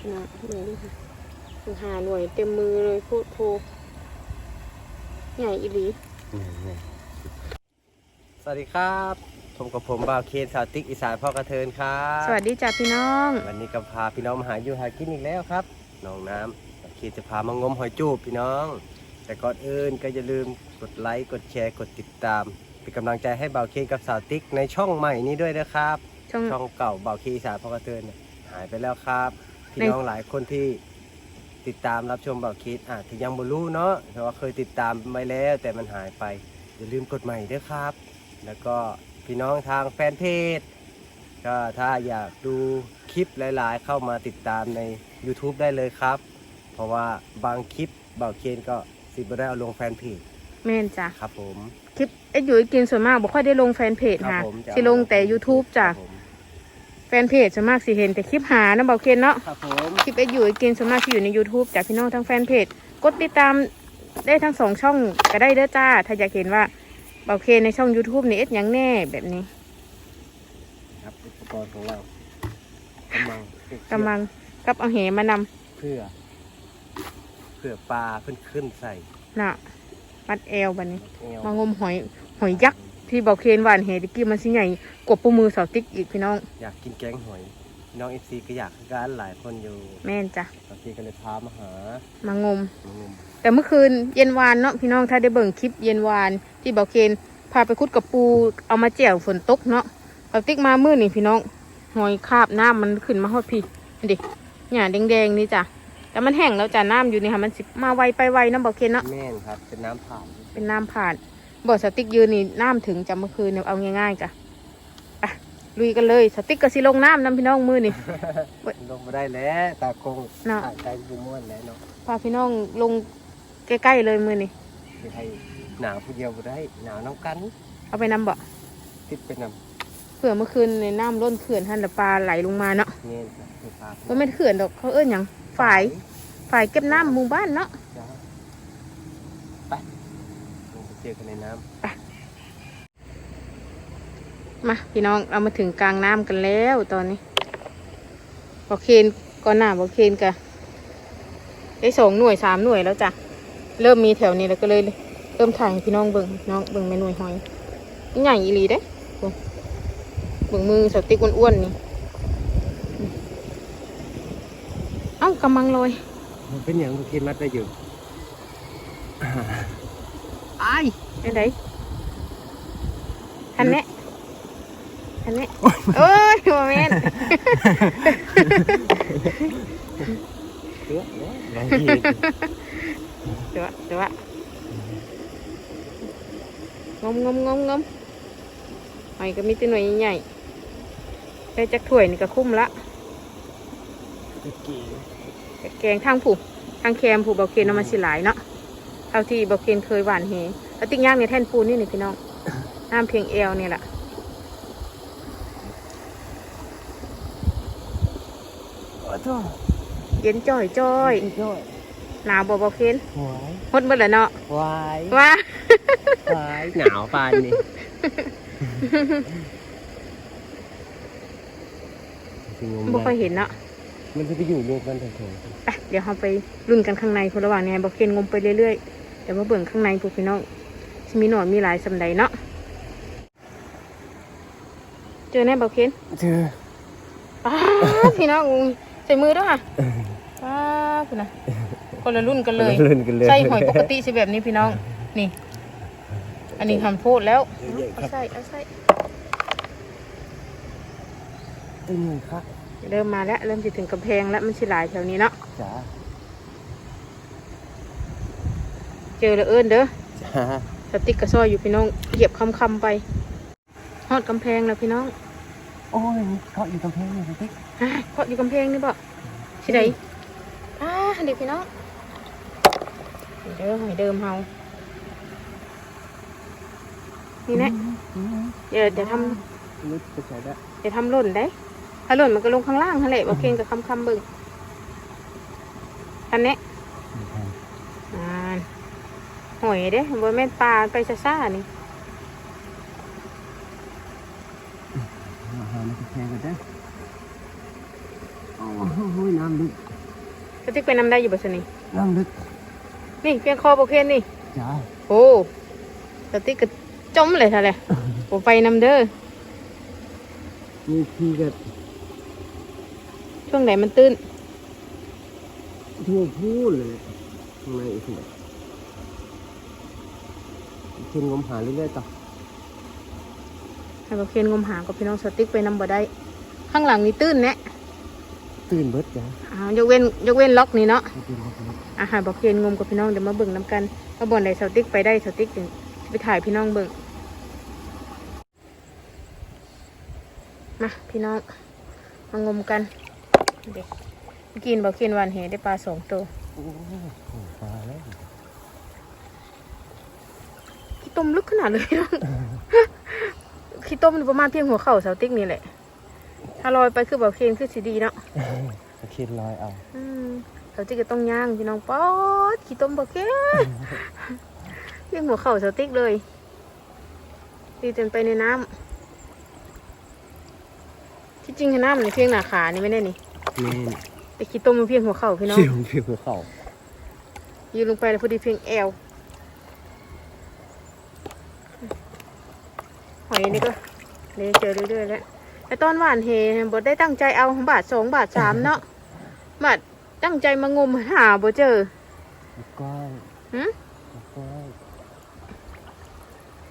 ขนาดนี้เลยค่ะหาหน่วยเต็มมือเลยพูดโพใหญ่อีหลีสวัสดีครับผมกับผมบ่าวเคนสาวติ๊กอีสานพ่อกระเทินครับ สวัสดีจ้าพี่น้อง วันนี้ก็พาพี่น้องมาหาอยู่หากินอีกแล้วครับน้องน้ำบ่าวเคนจะพามางมหอยจูบพี่น้อง แต่ก่อนอื่นก็อย่าลืมกดไลค์กดแชร์กดติดตามเป็นกำลังใจให้บ่าวเคนกับสาวติ๊กในช่องใหม่นี้ด้วยนะครับ ช่องช่องเก่าบ่าวเคนอีสานพ่อกระเทินเนี่ยหายไปแล้วครับ พี่ในน้องหลายคนที่ติดตามรับชมบ่าวเคนอาจจะยังบ่รู้เนาะแต่ว่าเคยติดตามไว้แล้วแต่มันหายไป อย่าลืมกดใหม่ด้วยครับ แล้วก็พี่น้องทางแฟนเพจก็ถ้าอยากดูคลิปหลาย ๆ เข้ามาติดตามใน YouTube ได้เลยครับ เพราะว่าบางคลิปบ่าวเคนก็สิบได้เอาลงแฟนเพจแม่นจ้ะครับผม คลิปเอ็ดอยู่กินส่วนมากบ่ค่อยได้ลงแฟนเพจครับค่ะผมจะสิลงแต่ YouTube จ้ะครับผม แฟนเพจส่วนมากสิเห็นแต่คลิปหานะเบาเคนเนาะครับผมคลิปเอ็ดอยู่กินส่วนมากที่อยู่ใน YouTube จากพี่น้องทั้งแฟนเพจกดติดตามได้ทั้งสองช่องก็ได้เด้อจ้า ถ้าอยากเห็นว่าเบาเคนในช่อง YouTube นี่เอ็ดหยังแน่แบบนี้ครับอุปกรณ์ของเรากำลังกำลังกับเอาเหมานำเพื่อ เพื่อปลาขึ้นขึ้นใส่น่ะมัดแอวบัดนี้เอวมางมหอยหอยยักษ์ ที่เบาเคนหวานเหตะกี้มันสิใหญ่กว่าปูมือสาวติ๊กอีกพี่น้อง อยากกินแกงหอยพี่น้องเอฟซีก็อยากคือกันหลายคนอยู่แม่นจ้ะบางทีก็เลยพามาหามางม มางมแต่เมื่อคืนเย็นวานเนาะพี่น้องถ้าได้เบิ่งคลิปเย็นวานที่เบาเคนพาไปคุดกับปูเอามาแจ่วฝนตกเนาะเอาติ๊กมามือนี่พี่น้องหอยคาบน้ำมันขึ้นมาฮอดพี่นี่ดิหญ้าแดงๆนี่จ้ะแต่มันแห้งแล้วจ้ะน้ำอยู่นี่ค่ะมันสิมาไวไปไวเนาะเบาเคนเนาะแม่นครับเป็นน้ำผ่านเป็นน้ำผ่าน บ่สติ๊กยืนนี่น้ำถึงจ้ะเมื่อคืนเนี่ยเอาง่ายๆจ้ะไปลุยกันเลยสติ๊กก็สิลงน้ำน้ำพี่น้องมือนี่ ลงมาได้แล้วตากงเนาะถ่ายใจบูม่วนแล้วเนาะพาพี่น้องลงใกล้ๆเลยมือนี่คือให้หนาวผู้เดียวบ่ได้หนาวน้ำกันเอาไปนำบ่ติดไปนเผื่อเมื่อคืนในน้ำล้นเขื่อนท่านละปลาไหลลงมาเนาะำเงี้ยครับคือปลาก็ไม่นเขื่อนดอกเขาเอิ้นหยังฝ่ายฝ่ายเก็บน้ำหมู่บ้านเนาะ จ้าไปลงไปเจอกันในน้มาพี่น้องเรามาถึงกลางน้ำกันแล้วตอนนี้บอกเคนก่อนหน้าบอกเคนกะได้สองหน่วยสามหน่วยแล้วจ้ะเริ่มมีแถวนี้แล้วก็เลย เริ่มถ่ายให้พี่น้องเบิ่งพี่น้องเบิ่งแม่หน่วยหอยนี่ใหญ่อีหลีเด้โอ้เบิ่งมือสติ๊กอ้วนๆนี่เอ้ากำลังลอยำมันเป็นอย่างที่กินมัดได้อยู่ ไอ้เป็นไดทันแน่ทันแน่โอ้ยโมเมนต์เยอะแล้วบางทีเดี๋ยวเดี๋ยวงมงมงมงมหอยก็มีแตัวหน่วยใหญ่ๆได้จักถ้วยนี่ก็คุ้มละตะกี้แกงทางผูทางแคมผูเบาเคนเอามาสิหลายเนาะเท่าที่เบาเคนเคยหวานเฮแล้วติ๊กย่างในแท่นปูนนี่นี่พี่น้องน้ำเพียงเอวนี่แหละโอ้โหเย็นจ้อยจ้อยอีกด้วยหนาวบ่เบาเคนหวายหดเบิดแล้วเนาะหวายว่าหวายหนาวปานนี่สิงมบ่ค่อยได้เห็นเนาะมันจะไปอยู่รวมกันแถวไปเดี๋ยวเราไปรุ่นกันข้างในคนระหว่างนี้บอกเคนงมไปเรื่อยๆเดี๋ยวมาเบิ่งข้างในพวกพี่น้องสิมีหน่อยมีหลายสำใดเนาะเจอแน่บอกเคนๆเจอป้าดพี่น้องใส่มือด้วยค่ะป้าดคุณนะคนละรุ่นกันเลยเล่นกันเลยใส่หอยปกติสิแบบนี้พี่น้อง นี่ อันนี้ทำโทษแล้วเยอะๆคเอารับใส่เอาใส่ตึงครับเริ่มมาแล้ว เริ่มจะถึงกำแพงแล้วมันสิหลายแถวนี้เนาะจ้า เจอแล้วเอิ้นเด้อจ้าสติ๊กกระซอยอยู่พี่น้องเหยียบคำคำๆไปฮอดกำแพงแล้วพี่น้องโอ้ยเขาอยู่กำแพงนี่สติ๊กอ่าเพราะอยู่กำแพงนี่บ่ที่ไหนอ่าเด็กพี่น้องนี่เด้อหอยเดิมเฮานี่แนะเดี๋ยวเดี๋ยวทลึกไปใส่ได้ำเดี๋ยวทำหล่นได้ถ้าหล่นมันก็ลงข้างล่างทะเลบ่เก่งกับคำคำๆเบิ่งทันเนี้ยอ่า หอยเด้บ่แม่นปลาไปซ่าๆนี่อาหารกำแพงกันได้โอ้โหน้ำลึกสติ๊กไปนำได้อยู่บ่สนี่น้ำลึก นี่เพียงคอโอเคนี่จ้าโอ้สติ๊กก็จมเลยท่าเลยผมไปนำเด้อมีพี่กับช่วงไหนมันตื้นทั่วพูดเลยข้างในอีกทีเช่นงมหาเรื่อยๆต่อให้บอกเคนงมหากับพี่น้องสติ๊กไปนำบ่ได้ ข้างหลังนี่ตื้นแนะตื่นเบิดจ้าอ้าวยกเว้นยกเว้นล็อกนี่เนาะ ตื่นเบิดเบิดอาหารบอกเคนงมกับพี่น้องเดี๋ยวมาเบิ่งน้ำกันว่าบ่อนใดสติ๊กไปได้สติ๊กถึงไปถ่ายพี่น้องเบิ่งมาพี่น้องมางมกันเด็กกินบอกเคนหวานเหได้ปลาสองตัวโอ้โหปลาแล้ว ขี้ ต้มลึกขนาดเลยพี่น้องขี้ต้มนี่ประมาณเพียงหัวเข่าสติ๊กนี่แหละ ถ้าลอยไปคือบอกเคนคือสีดีเนาะตะเคียนลอยเอาอืมสติ๊กก็ต้องย่างพี่น้องป๊อดขี้ต้มบอกเคนเพียงหัวเข่าสติ๊กเลยดีเต็มไปในน้ำที่จริงน้ำในเพียงหนาขานี่ไม่ได้นี่แม่นแต่ขี้ต้มมันเพียงหัวเข่าพี่น้องเสียวเพียวหัวเข่ายืนลงไปแล้วพอดีเพียงแอว อยนี่ก็เลยเจอเรื่อยๆแล้วแต่ตอนหวานเฮบดได้ตั้งใจเอาบาทสองบาทสามเนาะบาทตั้งใจมางมหาบ่เจอก้อยหืมก้อย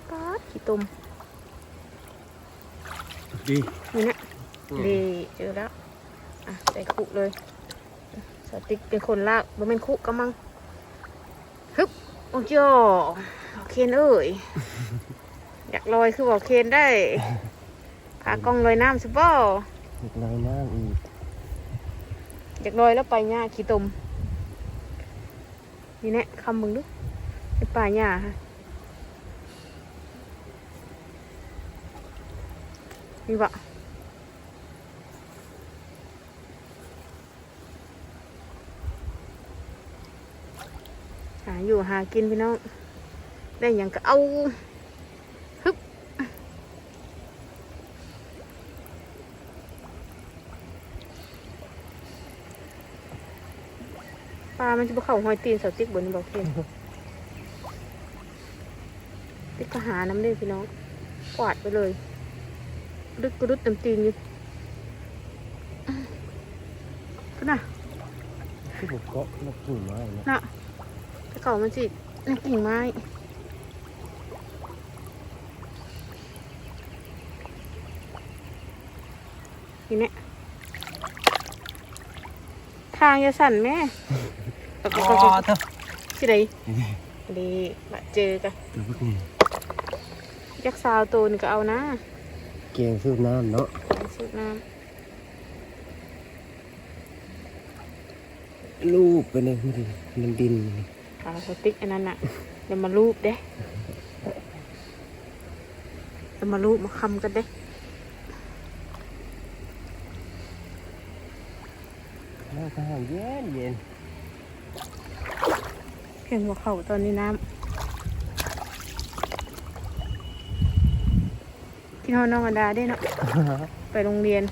ป๊าดขี้ต้มดีนี่นะดีเจอแล้วอะใส่คุเลยสติ๊กเป็นคนลากบ่เป็นคุกำมังฮึบโอ้ยอเคนเอ้ย อยากลอยคือบอกเคนได้พากล้องลอยน้ำสิบ่เด็กลอยน้ำอีกอยากลอยแล้วไปหญ้าขี้ตมนี่แน่คำมึงดูไปป่าหญ้าฮะนี่วะหาอยู่หากินพี่น้อง ได้อย่างก็เอาฮึบปลา มันจะไปเข้าหอยตีนเสาติ๊กบนนี้บอกเพียนติ๊กก็หาน้ำได้พี่น้องกวาดไปเลยดึกกระดุดเต็มตีนอยู่ก็น่ะที่ผมเกาะนักกิ่งไม้นะน่ะไปเก่ามันสิในกิ่งไม้นี่เนี่ยทางจะสั่นแม่ ตะกอ๋กอตะกเถอะที่ไหนดีมาเจอกันดูพวกนี้ยักษ์ซาวตัวนี่ก็เอานะ เกงซื้อน้ำเนาะสุดน้ลูบไปเลยไม่ดีมันดินำปลาสติ๊กอันนั้นน่ะเดี๋ยวมาลูบเด้เดี๋ยวมาลูบมาคำกันเด้น้ำข้าวเย็นเย็น เพียงหัวเข่าตอนนี้น้ำที่นอนน้องอันดาได้เนาะไปโรงเรียน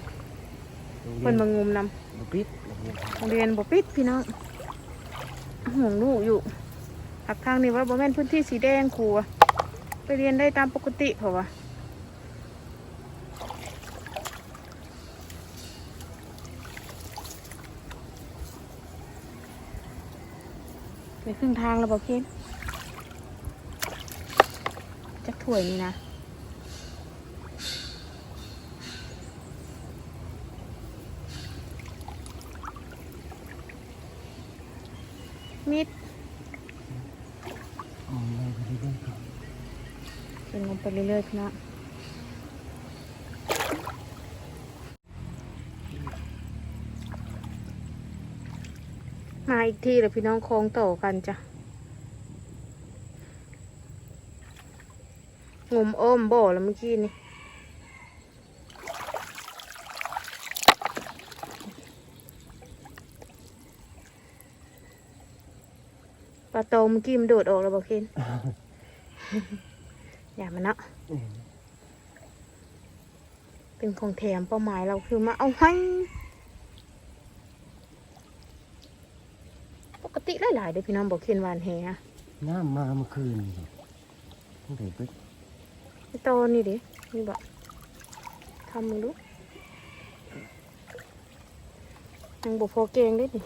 เพิ่นมางมนำบุปิดโรงเรียนบ่ปิดพี่น้องห่วงลูกอยู่หักทางนี้ว่าบ่แม่นพื้นที่สีแดงครูอะไปเรียนได้ตามปกติเพราะว่าไปค รึ่งทางแล้วบอกเคนจักถ้วยนี่นะมิดอ๋อไม่ไปเรื่อยเป็นงมไปเรื่อยๆพี่น้อ อีกทีแล้วพี่น้องโค้งต่อกันจ้ะงมอ้อมบ่อแล้วเมื่อกี้นี่ปลาโตเมื่อกี้มันโดดออกแล้วบอกเคนอย่ามันเนาะเป็นของแถมเป้าหมายเราคือมาเอาให้ กติหลายๆเด้อพี่น้องบอกเคนหวานแหอะน้ำมาเมื่อคืนนี่ตั้งแต่เบิดไอ้โตนี่ดินี่บอกทำมึงดูยังบอกพอเกงได้ดิ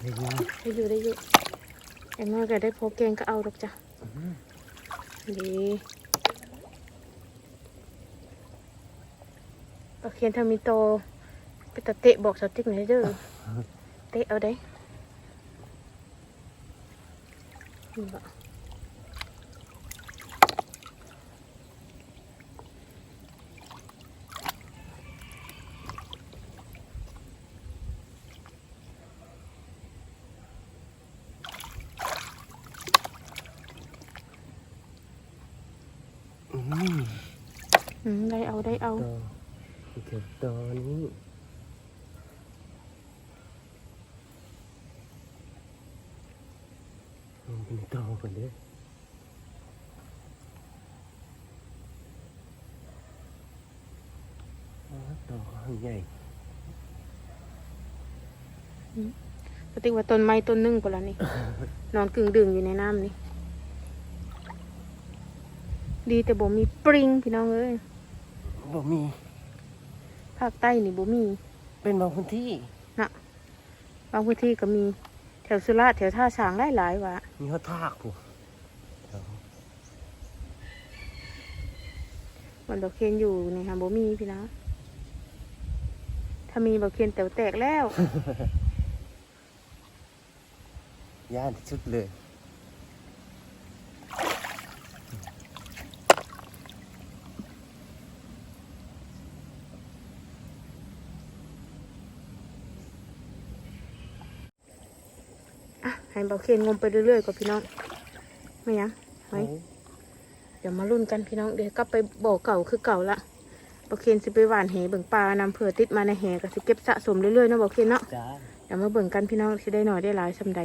ได้ยินได้อยู่ได้อยู่ไอ้น้อยก็ได้พอเกงก็เอาดอกจ้ะอืมดีโอเคถ้ามีโตไปตะเตะบอกสติ๊กหน่อยเด้อ เตะเอาได้นี่บ่อืม อืมได้ เอาได้เอาต่ออีกเกือบตอนี้มันเป็นตอกันเด้ออ๋อตอข้างใหญ่สติ๊กว่าต้นไม้ต้นหนึงปะละนี่ นอนกึ่งดึงอยู่ในน้ำนี่ ดีแต่บ่มีปริงพี่น้องเอ้ยบ่มี ภาคใต้นี่บ่มี เป็นบางพื้นที่บางพื้นที่ก็มีแถวสุราษฎร์แถวท่าช้างหลายๆว่ะมีเขาทากผู้มันบอกเคนอยู่นี่ค่ะบ่มีพี่นะถ้ามีบอกเคนแต๋วแตกแล้ว ย่านที่สุดเลย อะ ให้บอกเคนงมไปเรื่อยๆกับพี่น้องไม่ยังไว้เดี๋ยวมาลุ้นกันพี่น้องเดี๋ยวกลับไปบ่อเก่าคือเก่าละบอกเคนสิไปหวานแหเบิ่งปลานำเผื่อติดมาในแหก็สิเก็บสะสมเรื่อยๆเนาะบอกเคนเนาะจ้าเดี๋ยวมาเบิ่งกันพี่น้องสิได้หน่อยได้หลายสำใด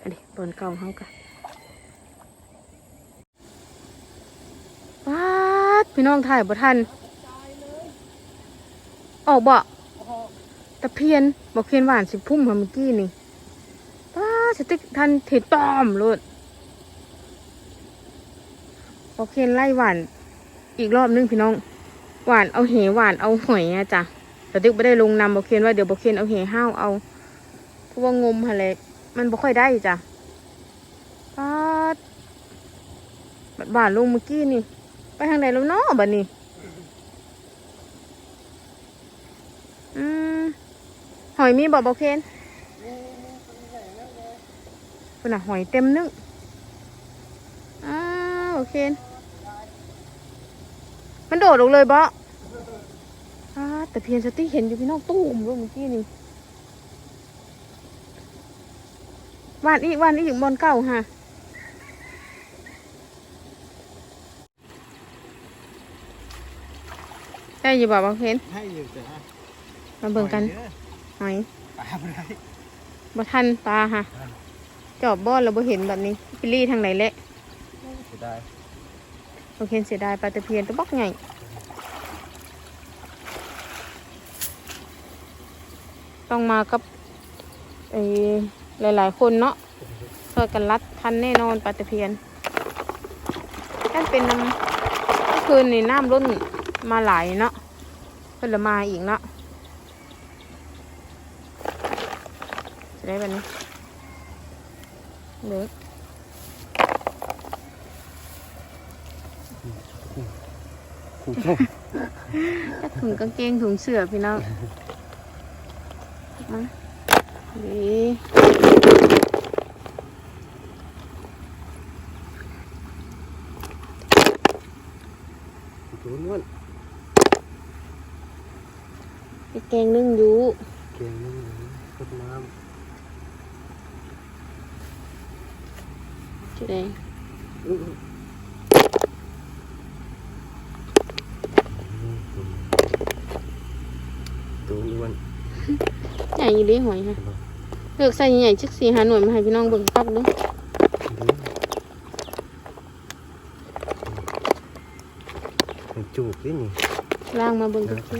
อันนี้บอนเก่าเฮากันป๊าดพี่น้องถ่ายบ่ทันออกบ่ตะเพียนบอกเพียนหวานสิพุ่มมาเมื่อกี้นี่ป้าด สติ๊กทันถิดต้อมโลดบอเพียนไล่หวาน อีกรอบนึงพี่น้อง หวานเอาเหหวานเอาหอยอะจ้ะสติ๊กไม่ได้ลงนำบอกเพียนว่าเดี๋ยวบอกเพียนเอาเหห้าวเอาเพราะว่างมอะไรมันบ่ค่อยได้จ้ะปาดบัดบานลงเมื่อกี้นี่ ไปทางไหนแล้วเนาะบัดนี้อืมหอยมีบ่บ่เคน เป็นน่ะหอยเต็มนึงอ้าวโอเคนมันโดดลงเลยบ่อ้าแต่เพียนสติเห็นอยู่พี่น้องตู้มลงเมื่อกี้นี่วานอีกวานอีกบนเก่าฮะได้อยู่บ่บ่เห็นให้อยู่จ้ามาเบิ่งกันหอยปลาบ่ได้บ่ทันปลาฮะ จอบบ่อนเราบ่เห็นแบบนี้ปิลี่ทางไหนแหละเสียดายบ่เห็นเสียดายปลาตะเพียนตัวบักใหญ่ต้องมากับไอ้หลาย ๆ คนเนาะช่วยกันรัดทันแน่นอนปลาตะเพียนถ้าเป็นน้ำเมื่อคืนนี่น้ำล้นมาหลายเนาะเพิ่นละมาอีกเนาะจะได้แบบนี้ เด็กคุณชมจักถุงกางเกงถุงเสื้อพี่น้องมาดีตัวนู้นไอ้แกงนึ่งยูเกงนี่กดน้จะได้ำ อื้อตัวอ้วนใหญ่ยี่ดีหอยค่ะเลือกใส่ใหญ่ๆชิกสีหาหน่วยมาให้พี่น้องเบิ่งปักเด้วยมันจูบนี่นี่ล่างมาเบิ่งกันที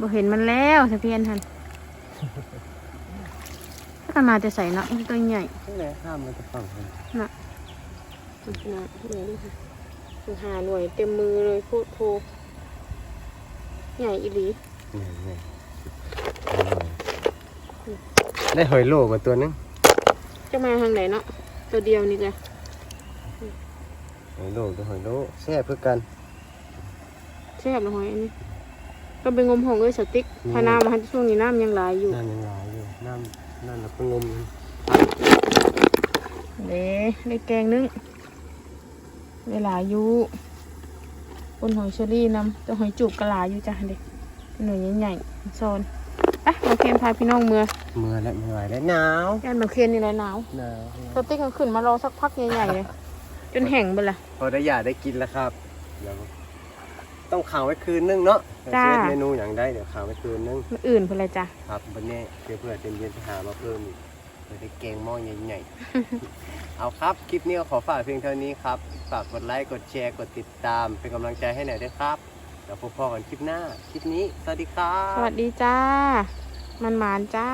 บ่เห็นมันแล้วสะเพียนทันถ้ากันมาจะใส่เนาะมันตัวใหญ่ข้างในห้ามมันจะฟังกันน่ะมันขนาดใหญ่ด้วยค่ะมันหาหน่วยเต็มมือเลยโคตรโพใหญ่อีหลีนี่นี่ได้หอยโลมาตัวนึง จะมาทางไหนเนาะตัวเดียวนี่จ้ะหอยโลตัวหอยโลแซ่บเพื่อกันแซ่บเลยหอยอันนี้ ก็เป็นงมหงเอ้ยสติ๊กพาน้ำมาให้ช่วงนี้น้ำยังหลายอยู่น้ำยังหลายอยู่น้ำน้ำเราก็งมอยู่เด้ได้แกงนึงเวลายอยู่บนหอยเชอรี่นำแต่หอยจูบกระลายอยู่จ้ะเด็กหน่วยใหญ่ๆโซนไปมาเคนพาพี่น้องเมือเมื่อแล้วไม่ไหวแล้วหนาวย่านมาเคนนี่แหละหนาวหนาวสติ๊กมันขึ้นมารอสักพักใหญ่ๆเลยจนแห้งไปละพอได้อยากได้กินแล้วครับเดี๋ยว ต้องขังไว้คืนนึงเนาะจ้าเซตเมนูอย่างได้เดี๋ยวขังไว้คืนนึงมันอื่นเพื่ออะไรจ้ะครับวันนี้เพื่อเพื่อเย็นเย็นๆไปหามาเพิ่มอีกเพื่อได้แกงหม้อใหญ่ๆ เอาครับคลิปนี้ก็ขอฝากเพียงเท่านี้ครับฝากกดไลค์กดแชร์กดติดตาม เป็นกำลังใจให้หน่อยด้วยครับแล้วพบกันคลิปหน้าคลิปนี้สวัสดีครับ สวัสดีจ้า มันหมานจ้า